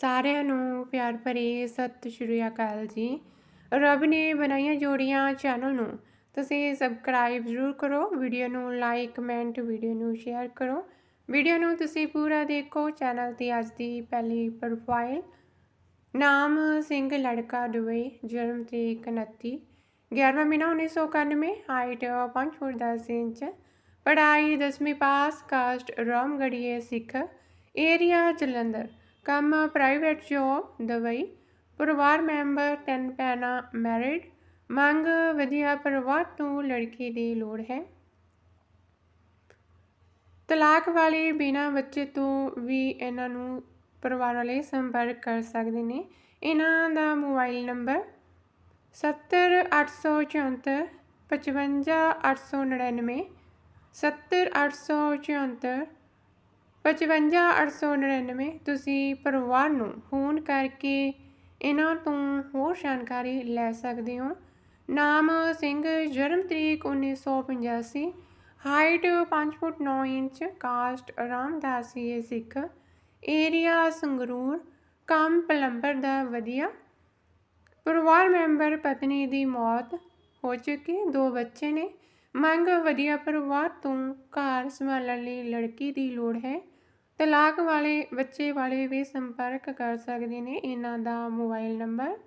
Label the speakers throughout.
Speaker 1: ਸਾਰਿਆਂ ਨੂੰ ਪਿਆਰ ਭਰੀ ਸਤਿ ਸ਼੍ਰੀ ਅਕਾਲ ਜੀ। ਰੱਬ ਨੇ ਬਣਾਈਆਂ ਜੋੜੀਆਂ ਚੈਨਲ ਨੂੰ ਤੁਸੀਂ ਸਬਸਕ੍ਰਾਈਬ ਜ਼ਰੂਰ ਕਰੋ ਵੀਡੀਓ ਨੂੰ ਲਾਈਕ ਕਮੈਂਟ ਵੀਡੀਓ ਨੂੰ ਸ਼ੇਅਰ ਕਰੋ। ਵੀਡੀਓ ਨੂੰ ਤੁਸੀਂ ਪੂਰਾ ਦੇਖੋ, ਚੈਨਲ ਤੇ ਅੱਜ ਦੀ ਪਹਿਲੀ ਪ੍ਰੋਫਾਈਲ ਨਾਮ ਸਿੰਘ ਲੜਕਾ ਦੁਬਈ, ਜਨਮ ਤਰੀਕ 29 11ਵਾਂ ਮਹੀਨਾ 1991 ਹਾਈਟ 5 ਫੁੱਟ 10 ਇੰਚ। ਪੜ੍ਹਾਈ 10ਵੀਂ pass caste Ramgarhia Sikh. Area Jalandhar. ਕੰਮ ਪ੍ਰਾਈਵੇਟ ਜੋਬ ਦਵਾਈ ਪਰਿਵਾਰ ਮੈਂਬਰ ਤਿੰਨ ਭੈਣਾਂ ਮੈਰਿਡ ਮੰਗ ਵਧੀਆ ਪਰਿਵਾਰ ਤੋਂ ਲੜਕੀ ਦੀ ਲੋੜ ਹੈ। ਤਲਾਕ ਵਾਲੇ ਬਿਨਾਂ ਬੱਚੇ ਤੋਂ ਵੀ ਇਹਨਾਂ ਨੂੰ ਪਰਿਵਾਰ ਵਾਲੇ ਸੰਪਰਕ ਕਰ ਸਕਦੇ ਨੇ। ਇਹਨਾਂ ਦਾ ਮੋਬਾਈਲ ਨੰਬਰ 70874 55899 70874 55899 ਤੁਸੀਂ ਪਰਿਵਾਰ ਨੂੰ ਫੋਨ ਕਰਕੇ ਇਹਨਾਂ ਤੋਂ ਹੋਰ ਜਾਣਕਾਰੀ ਲੈ ਸਕਦੇ ਹੋ। ਨਾਮ ਸਿੰਘ, ਜਨਮ ਤਰੀਕ 1985 height 5 foot 9 inch, caste Ramdasi ਸਿੱਖ, ਏਰੀਆ ਸੰਗਰੂਰ, ਕੰਮ ਪਲੰਬਰ ਦਾ ਵਧੀਆ। ਪਰਿਵਾਰ ਮੈਂਬਰ ਪਤਨੀ ਦੀ ਮੌਤ ਹੋ ਚੁੱਕੀ, ਦੋ ਬੱਚੇ ਨੇ। ਮੰਗ ਵਧੀਆ ਪਰਿਵਾਰ ਤੋਂ ਘਰ ਸੰਭਾਲਣ ਲਈ ਲੜਕੀ ਦੀ ਲੋੜ ਹੈ। ਤਲਾਕ ਵਾਲੇ ਬੱਚੇ ਵਾਲੇ ਵੀ ਸੰਪਰਕ ਕਰ ਸਕਦੇ ਨੇ ਇਹਨਾਂ ਦਾ ਮੋਬਾਈਲ ਨੰਬਰ।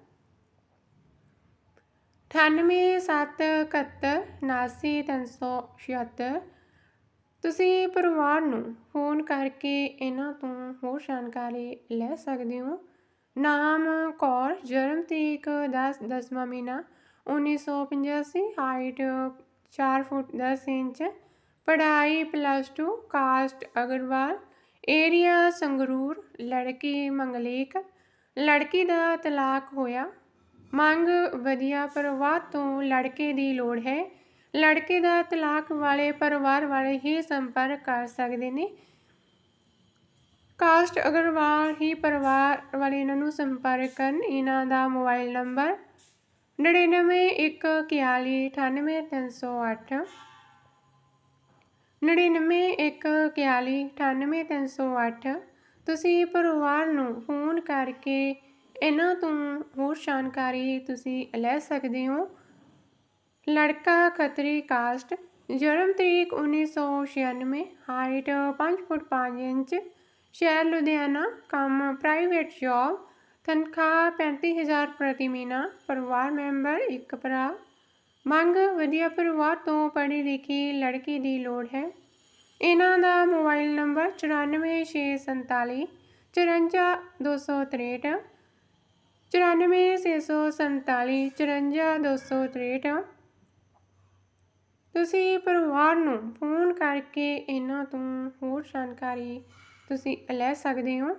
Speaker 1: 9871799376 ਤੁਸੀਂ ਪਰਿਵਾਰ ਨੂੰ ਫੋਨ ਕਰਕੇ ਇਹਨਾਂ ਤੋਂ ਹੋਰ ਜਾਣਕਾਰੀ ਲੈ ਸਕਦੇ ਹੋ। ਨਾਮ, ਕੌਰ, ਜਨਮ ਤਰੀਕ 10 ਦਸਵਾਂ ਮਹੀਨਾ 1985 ਹਾਈਟ 4 ਫੁੱਟ 10 ਇੰਚ। ਪੜ੍ਹਾਈ plus 2 caste Agarwal. Area Sangrur, ਲੜਕੀ ਮੰਗਲੇਕ। ਲੜਕੀ ਦਾ ਤਲਾਕ ਹੋਇਆ। ਮੰਗ ਵਧੀਆ ਪਰਿਵਾਰ ਤੋਂ ਲੜਕੇ ਦੀ ਲੋੜ ਹੈ। ਲੜਕੇ ਦਾ ਤਲਾਕ ਵਾਲੇ ਪਰਿਵਾਰ ਵਾਲੇ ਹੀ ਸੰਪਰਕ ਕਰ ਸਕਦੇ ਨੇ। ਕਾਸਟ ਅਗਰਵਾਲ ਹੀ ਪਰਿਵਾਰ ਵਾਲੇ ਇਹਨਾਂ ਨੂੰ ਸੰਪਰਕ ਕਰਨ। ਇਹਨਾਂ ਦਾ ਮੋਬਾਈਲ ਨੰਬਰ 9914198308 9914198308 ਤੁਸੀਂ ਪਰਿਵਾਰ ਨੂੰ ਫੋਨ ਕਰਕੇ ਇਹਨਾਂ ਤੋਂ ਹੋਰ ਜਾਣਕਾਰੀ ਤੁਸੀਂ ਲੈ ਸਕਦੇ ਹੋ। ਲੜਕਾ ਖੱਤਰੀ ਕਾਸਟ, ਜਨਮ ਤਰੀਕ 1996 ਹਾਈਟ 5 ਫੁੱਟ 5 ਇੰਚ, ਸ਼ਹਿਰ ਲੁਧਿਆਣਾ, ਕੰਮ ਪ੍ਰਾਈਵੇਟ ਜੌਬ, ਤਨਖਾਹ 35000 ਪ੍ਰਤੀ ਮਹੀਨਾ, ਪਰਿਵਾਰ ਮੈਂਬਰ ਇੱਕ ਭਰਾ। ਮੰਗ ਵਧੀਆ ਪਰਿਵਾਰ ਤੋਂ ਪੜ੍ਹੀ ਲਿਖੀ ਲੜਕੀ ਦੀ ਲੋੜ ਹੈ। ਇਹਨਾਂ ਦਾ ਮੋਬਾਈਲ ਨੰਬਰ 94647 54263 94647 54263 ਤੁਸੀਂ ਪਰਿਵਾਰ ਨੂੰ ਫੋਨ ਕਰਕੇ ਇਹਨਾਂ ਤੋਂ ਹੋਰ ਜਾਣਕਾਰੀ ਤੁਸੀਂ ਲੈ ਸਕਦੇ ਹੋ।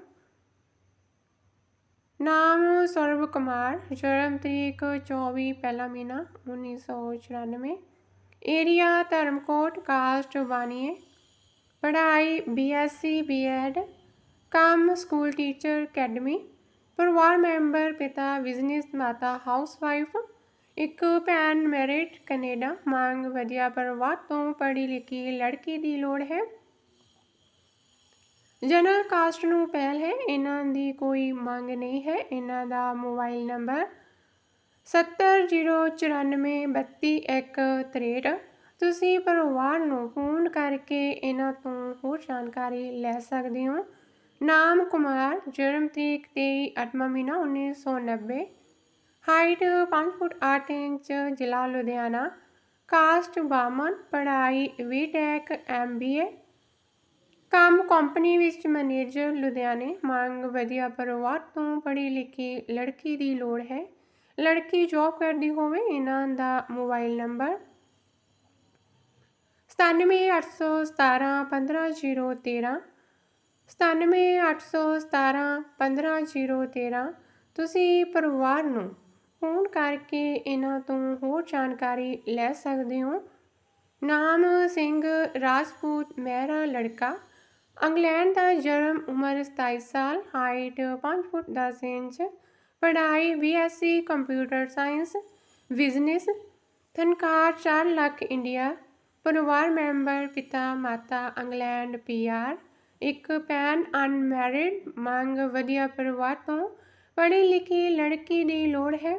Speaker 1: ਨਾਮ ਸਰਵ ਕੁਮਾਰ ਜਨਮ ਤਰੀਕ 24 ਪਹਿਲਾ ਮਹੀਨਾ 1994 ਏਰੀਆ ਧਰਮਕੋਟ ਕਾਸਟ ਬਾਨੀਏ ਪੜ੍ਹਾਈ ਬੀਐਸਸੀ ਬੀਐਡ ਕੰਮ ਸਕੂਲ ਟੀਚਰ ਅਕੈਡਮੀ ਪਰਿਵਾਰ ਮੈਂਬਰ ਪਿਤਾ ਬਿਜ਼ਨਸ ਮਾਤਾ ਹਾਊਸਵਾਈਫ ਇੱਕ ਭੈਣ ਮੈਰਿਟ ਕੈਨੇਡਾ ਮੰਗ ਵਧੀਆ ਪਰਿਵਾਰ ਤੋਂ ਪੜ੍ਹੀ ਲਿਖੀ ਲੜਕੀ ਦੀ ਲੋੜ ਹੈ ਜਨਰਲ ਕਾਸਟ ਨੂੰ ਪਹਿਲ ਹੈ, ਇਹਨਾਂ ਦੀ ਕੋਈ ਮੰਗ ਨਹੀਂ ਹੈ। ਇਹਨਾਂ ਦਾ ਮੋਬਾਈਲ ਨੰਬਰ 7009432163 ਤੁਸੀਂ ਪਰਿਵਾਰ ਨੂੰ ਫੋਨ ਕਰਕੇ ਇਹਨਾਂ ਤੋਂ ਹੋਰ ਜਾਣਕਾਰੀ ਲੈ ਸਕਦੇ ਹੋ। ਨਾਮ ਕੁਮਾਰ, ਜਨਮ ਤਰੀਕ 23 ਅੱਠਵਾਂ ਮਹੀਨਾ 1990 ਹਾਈਟ 5 ਫੁੱਟ 8 ਇੰਚ, ਜ਼ਿਲ੍ਹਾ ਲੁਧਿਆਣਾ। ਕਾਸਟ ਬਾਮਨ ਪੜ੍ਹਾਈ ਬੀਟੈਕ ਐਮਬੀਏ ਕੰਮ ਕੰਪਨੀ ਵਿੱਚ ਮੈਨੇਜਰ ਲੁਧਿਆਣੇ, ਮੰਗ ਵਧੀਆ ਪਰਿਵਾਰ ਤੋਂ ਪੜ੍ਹੀ ਲਿਖੀ ਲੜਕੀ ਦੀ ਲੋੜ ਹੈ। ਲੜਕੀ ਜੌਬ ਕਰਦੀ ਹੋਵੇ, ਇਹਨਾਂ ਦਾ ਮੋਬਾਈਲ ਨੰਬਰ 9781715013 9781715013 ਤੁਸੀਂ ਪਰਿਵਾਰ ਨੂੰ ਫੋਨ ਕਰਕੇ ਇਹਨਾਂ ਤੋਂ ਹੋਰ ਜਾਣਕਾਰੀ ਲੈ ਸਕਦੇ ਹੋ। ਨਾਮ ਸਿੰਘ ਰਾਜਪੂਤ, ਮਹਿਰਾ ਲੜਕਾ ਇੰਗਲੈਂਡ ਦਾ ਜਨਮ ਉਮਰ 27 ਸਾਲ, ਹਾਈਟ 5 ਫੁੱਟ 10 ਇੰਚ, ਪੜ੍ਹਾਈ ਬੀਐਸਸੀ ਕੰਪਿਊਟਰ ਸਾਇੰਸ, ਬਿਜ਼ਨਸ, ਤਨਖਾਹ 4 ਲੱਖ ਇੰਡੀਆ, ਪਰਿਵਾਰ ਮੈਂਬਰ ਪਿਤਾ ਮਾਤਾ ਇੰਗਲੈਂਡ ਪੀਆਰ ਇੱਕ ਪੈਨ ਅਨਮੈਰਿਡ, ਮੰਗ ਵਧੀਆ ਪਰਿਵਾਰ ਤੋਂ ਪੜ੍ਹੀ ਲਿਖੀ ਲੜਕੀ ਦੀ ਲੋੜ ਹੈ।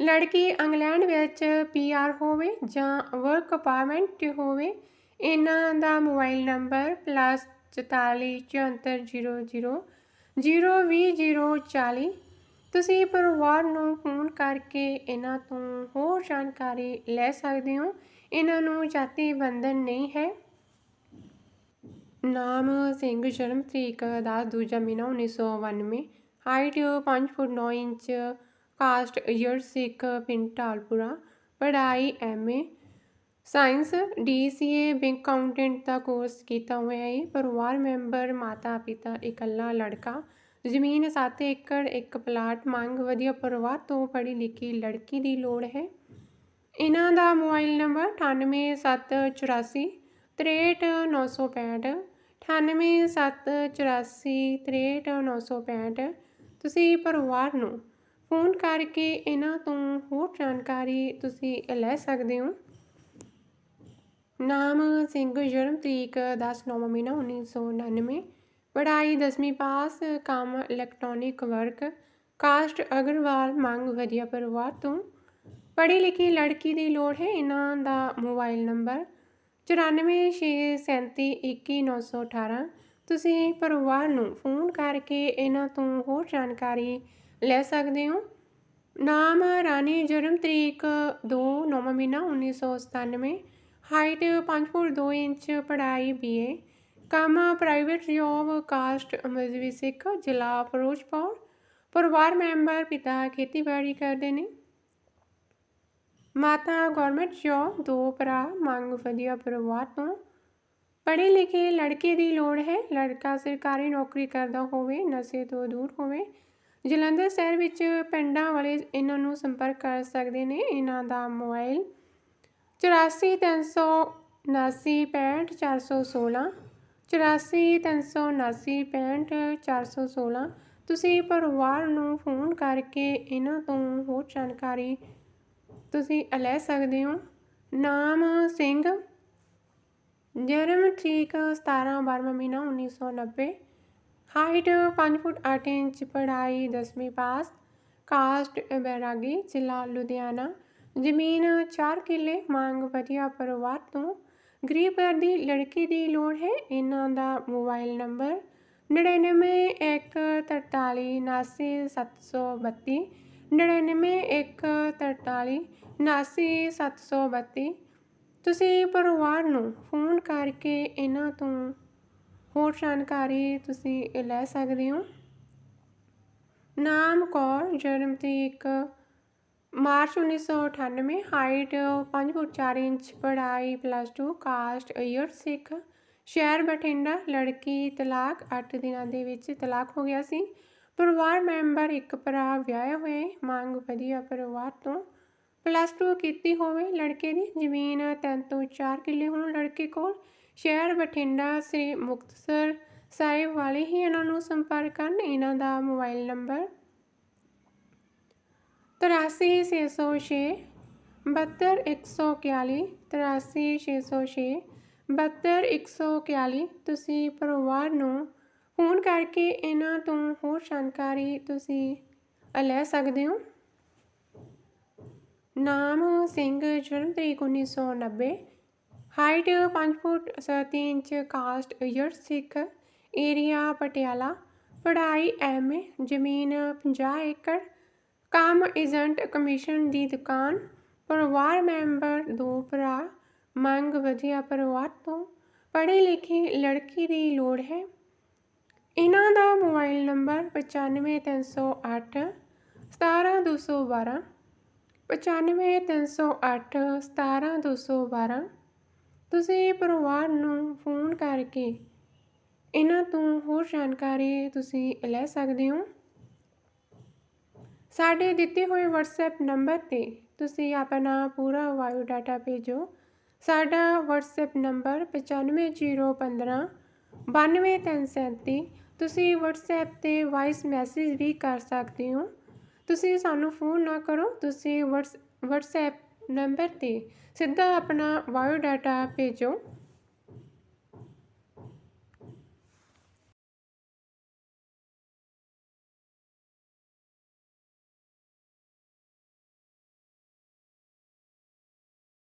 Speaker 1: ਲੜਕੀ ਇੰਗਲੈਂਡ ਵਿੱਚ ਪੀਆਰ ਹੋਵੇ ਜਾਂ ਵਰਕ ਪਰਮਿਟ ਹੋਵੇ ਇਹਨਾਂ ਦਾ ਮੋਬਾਈਲ ਨੰਬਰ +4400002040 ਤੁਸੀਂ ਪਰਿਵਾਰ ਨੂੰ ਫੋਨ ਕਰਕੇ ਇਹਨਾਂ ਤੋਂ ਹੋਰ ਜਾਣਕਾਰੀ ਲੈ ਸਕਦੇ ਹੋ। ਇਹਨਾਂ ਨੂੰ ਜਾਤੀ ਬੰਧਨ ਨਹੀਂ ਹੈ। ਨਾਮ ਸਿੰਘ, ਜਨਮ ਤਰੀਕ ਦਸ ਦੂਜਾ ਮਹੀਨਾ 1992 ਹਾਈਟ 5 ਫੁੱਟ 9 ਇੰਚ, ਕਾਸਟ ਈਅਰ ਸਿੱਖ, ਪਿੰਡ ਢਾਲਪੁਰਾ। ਪੜ੍ਹਾਈ MA science DCA bank accountant ਦਾ ਕੋਰਸ ਕੀਤਾ ਹੋਇਆ ਹੈ ਪਰਿਵਾਰ ਮੈਂਬਰ, ਮਾਤਾ ਪਿਤਾ, ਇਕੱਲਾ ਲੜਕਾ। ਜ਼ਮੀਨ 7 ਏਕੜ, ਇੱਕ ਪਲਾਟ, ਮੰਗ ਵਧੀਆ ਪਰਿਵਾਰ ਤੋਂ ਪੜ੍ਹੀ ਲਿਖੀ ਲੜਕੀ ਦੀ ਲੋੜ ਹੈ। ਇਹਨਾਂ ਦਾ ਮੋਬਾਈਲ ਨੰਬਰ 98784 63965 98784 63965 ਤੁਸੀਂ ਪਰਿਵਾਰ ਨੂੰ ਫੋਨ ਕਰਕੇ ਇਹਨਾਂ ਤੋਂ ਹੋਰ ਜਾਣਕਾਰੀ ਤੁਸੀਂ ਲੈ ਸਕਦੇ ਹੋ। ਨਾਮ ਸਿੰਘ ਜਨਮ ਤਰੀਕ 10 ਨਵੰਬਰ ਮਹੀਨਾ 1999 ਪੜ੍ਹਾਈ 10ਵੀਂ ਪਾਸ, ਕੰਮ ਇਲੈਕਟ੍ਰੋਨਿਕ ਵਰਕ ਕਾਸਟ ਅਗਰਵਾਲ, ਮੰਗ ਵਧੀਆ ਪਰਿਵਾਰ ਤੋਂ। ਪੜ੍ਹੀ ਲਿਖੀ ਲੜਕੀ ਦੀ ਲੋੜ ਹੈ, ਇਹਨਾਂ ਦਾ ਮੋਬਾਈਲ ਨੰਬਰ 9467321918 ਤੁਸੀਂ ਪਰਿਵਾਰ ਨੂੰ ਫੋਨ ਕਰਕੇ ਇਹਨਾਂ ਤੋਂ ਹੋਰ ਜਾਣਕਾਰੀ ਲੈ ਸਕਦੇ ਹੋ। ਨਾਮ ਰਾਣੀ ਜਨਮ ਤਰੀਕ 2 ਨਵੰਬਰ ਮਹੀਨਾ 1997 ਹਾਈਟ 5 ਫੁੱਟ 2 ਇੰਚ, ਪੜ੍ਹਾਈ ਬੀਏ ਕੰਮ private job, caste Mazhabi Sikh, ਜ਼ਿਲ੍ਹਾ ਫਿਰੋਜ਼ਪੁਰ। ਪਰਿਵਾਰ ਮੈਂਬਰ, ਪਿਤਾ ਖੇਤੀਬਾੜੀ ਕਰਦੇ ਨੇ। ਮਾਤਾ ਗਵਰਨਮੈਂਟ ਜੋਬ, ਦੋ ਭਰਾ, ਮੰਗ ਵਧੀਆ ਪਰਿਵਾਰ ਤੋਂ। ਪੜ੍ਹੇ ਲਿਖੇ ਲੜਕੇ ਦੀ ਲੋੜ ਹੈ। ਲੜਕਾ ਸਰਕਾਰੀ ਨੌਕਰੀ ਕਰਦਾ ਹੋਵੇ, ਨਸ਼ੇ ਤੋਂ ਦੂਰ ਹੋਵੇ। ਜਲੰਧਰ ਸ਼ਹਿਰ ਵਿੱਚ ਪਿੰਡਾਂ ਵਾਲੇ ਇਹਨਾਂ ਨੂੰ ਸੰਪਰਕ ਕਰ ਸਕਦੇ ਨੇ। ਇਹਨਾਂ ਦਾ ਮੋਬਾਈਲ 8437965416 8437965416 ਤੁਸੀਂ ਪਰਿਵਾਰ ਨੂੰ ਫੋਨ ਕਰਕੇ ਇਹਨਾਂ ਤੋਂ ਹੋਰ ਜਾਣਕਾਰੀ ਤੁਸੀਂ ਲੈ ਸਕਦੇ ਹੋ। ਨਾਮ ਸਿੰਘ, ਜਨਮ ਤਰੀਕ 17 12 ਮਹੀਨਾ 1990 ਹਾਈਟ 5 ਫੁੱਟ 8 ਇੰਚ, ਪੜ੍ਹਾਈ 10ਵੀਂ ਪਾਸ, ਕਾਸਟ ਬੈਰਾਗੀ ਜ਼ਿਲ੍ਹਾ ਲੁਧਿਆਣਾ। ਜ਼ਮੀਨ 4 ਕਿੱਲੇ ਮੰਗ ਵਧੀਆ ਪਰਿਵਾਰ ਤੋਂ। ਗਰੀਬ ਘਰ ਦੀ ਲੜਕੀ ਦੀ ਲੋੜ ਹੈ। ਇਹਨਾਂ ਦਾ ਮੋਬਾਈਲ ਨੰਬਰ 9914379732 9914379732 ਤੁਸੀਂ ਪਰਿਵਾਰ ਨੂੰ ਫੋਨ ਕਰਕੇ ਇਹਨਾਂ ਤੋਂ ਹੋਰ ਜਾਣਕਾਰੀ ਤੁਸੀਂ ਲੈ ਸਕਦੇ ਹੋ। ਨਾਮ, ਕੌਰ, ਜਨਮ ਤਰੀਕ ਮਾਰਚ 1998 ਹਾਈਟ 5 ਫੁੱਟ 4 ਇੰਚ, ਪੜ੍ਹਾਈ ਪਲੱਸ 2 ਕਾਸਟ ਈਅਰ ਸਿੱਖ। ਸ਼ਹਿਰ ਬਠਿੰਡਾ, ਲੜਕੀ ਤਲਾਕ 8 ਦਿਨਾਂ ਦੇ ਵਿੱਚ ਤਲਾਕ ਹੋ ਗਿਆ ਸੀ। ਪਰਿਵਾਰ ਮੈਂਬਰ ਇੱਕ ਭਰਾ ਵਿਆਹੇ ਹੋਏ, ਮੰਗ ਵਧੀਆ ਪਰਿਵਾਰ ਤੋਂ। ਪਲੱਸ 2 ਕੀਤੀ ਹੋਵੇ ਲੜਕੇ ਦੀ, ਜ਼ਮੀਨ 3 ਤੋਂ 4 ਕਿੱਲੇ ਹੋਣ ਲੜਕੇ ਕੋਲ। ਸ਼ਹਿਰ ਬਠਿੰਡਾ ਸ੍ਰੀ ਮੁਕਤਸਰ ਸਾਹਿਬ ਵਾਲੇ ਹੀ ਇਹਨਾਂ ਨੂੰ ਸੰਪਰਕ ਕਰਨ। ਇਹਨਾਂ ਦਾ ਮੋਬਾਈਲ ਨੰਬਰ 83606 72141 83606 72141 ਤੁਸੀਂ ਪਰਿਵਾਰ ਨੂੰ ਫੋਨ ਕਰਕੇ ਇਹਨਾਂ ਤੋਂ ਹੋਰ ਜਾਣਕਾਰੀ ਤੁਸੀਂ ਲੈ ਸਕਦੇ ਹੋ। ਨਾਮ ਸਿੰਘ, ਜਨਮ ਤਰੀਕ 1990 ਹਾਈਟ 5 ਫੁੱਟ 7 ਇੰਚ, ਕਾਸਟ ਈਅਰ ਸਿੱਖ, ਏਰੀਆ ਪਟਿਆਲਾ। ਪੜ੍ਹਾਈ ਐਮਏ ਜ਼ਮੀਨ 50 ਏਕੜ। ਕੰਮ ਏਜੰਟ ਕਮਿਸ਼ਨ ਦੀ ਦੁਕਾਨ। ਪਰਿਵਾਰ ਮੈਂਬਰ ਦੋ ਭਰਾ। ਮੰਗ ਵਧੀਆ ਪਰਿਵਾਰ ਤੋਂ। ਪੜ੍ਹੇ ਲਿਖੇ ਲੜਕੀ ਦੀ ਲੋੜ ਹੈ। ਇਹਨਾਂ ਦਾ ਮੋਬਾਈਲ ਨੰਬਰ 95308 17212 95308 17212 ਤੁਸੀਂ ਪਰਿਵਾਰ ਨੂੰ ਫੋਨ ਕਰਕੇ ਇਹਨਾਂ ਤੋਂ ਹੋਰ ਜਾਣਕਾਰੀ ਤੁਸੀਂ ਲੈ ਸਕਦੇ ਹੋ। ਸਾਡੇ ਦਿੱਤੇ ਹੋਏ WhatsApp ਨੰਬਰ ਤੇ ਤੁਸੀਂ ਆਪਣਾ ਪੂਰਾ ਬਾਇਓ ਡਾਟਾ ਭੇਜੋ। ਸਾਡਾ WhatsApp ਨੰਬਰ 95015 92337 ਤੁਸੀਂ WhatsApp ਤੇ ਵਾਇਸ ਮੈਸੇਜ ਵੀ ਕਰ ਸਕਦੇ ਹੋ। ਤੁਸੀਂ ਸਾਨੂੰ ਫੋਨ ਨਾ ਕਰੋ, ਤੁਸੀਂ WhatsApp ਨੰਬਰ ਤੇ ਸਿੱਧਾ ਆਪਣਾ ਬਾਇਓ ਡਾਟਾ ਭੇਜੋ।